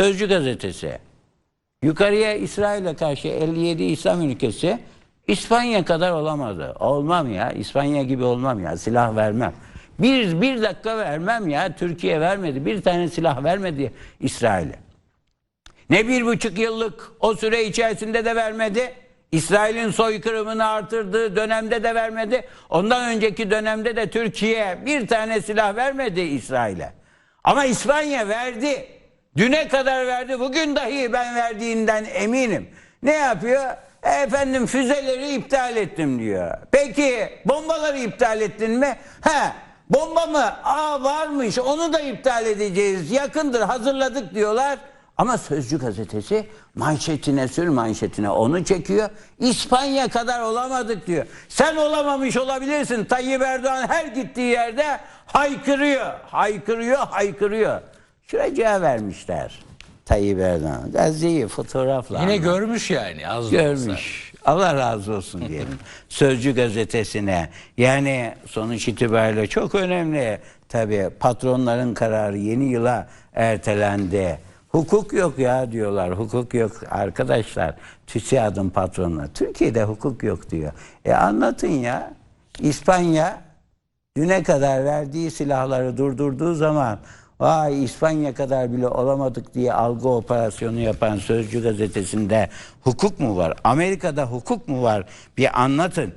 Sözcü gazetesi. Yukarıya İsrail'e karşı 57 İslam ülkesi İspanya kadar olamadı. Olmam ya. İspanya gibi olmam ya. Silah vermem. Bir, bir dakika vermem ya. Türkiye vermedi. Bir tane silah vermedi İsrail'e. Ne bir buçuk yıllık o süre içerisinde de vermedi. İsrail'in soykırımını artırdığı dönemde de vermedi. Ondan önceki dönemde de Türkiye bir tane silah vermedi İsrail'e. Ama İspanya verdi. Düne kadar verdi. Bugün dahi ben verdiğinden eminim. Ne yapıyor? E, efendim füzeleri iptal ettim diyor. Peki bombaları iptal ettin mi? He bomba mı? Aa varmış onu da iptal edeceğiz. Yakındır hazırladık diyorlar. Ama Sözcü gazetesi manşetine sür manşetine onu çekiyor. İspanya kadar olamadık diyor. Sen olamamış olabilirsin. Tayyip Erdoğan her gittiği yerde haykırıyor. Haykırıyor, haykırıyor. Şuracığa vermişler Tayyip Erdoğan. Gazeteyi fotoğrafla. Yine görmüş yani az da olsa. görmüş. Allah razı olsun diyelim. Sözcü gazetesine. Yani sonuç itibariyle çok önemli. Tabii patronların kararı yeni yıla ertelendi. Hukuk yok ya diyorlar. Hukuk yok arkadaşlar. TÜSİAD'ın patronuna. Türkiye'de hukuk yok diyor. E anlatın ya. İspanya düne kadar verdiği silahları durdurduğu zaman vay İspanya kadar bile olamadık diye algı operasyonu yapan Sözcü gazetesinde hukuk mu var? Amerika'da hukuk mu var? Bir anlatın.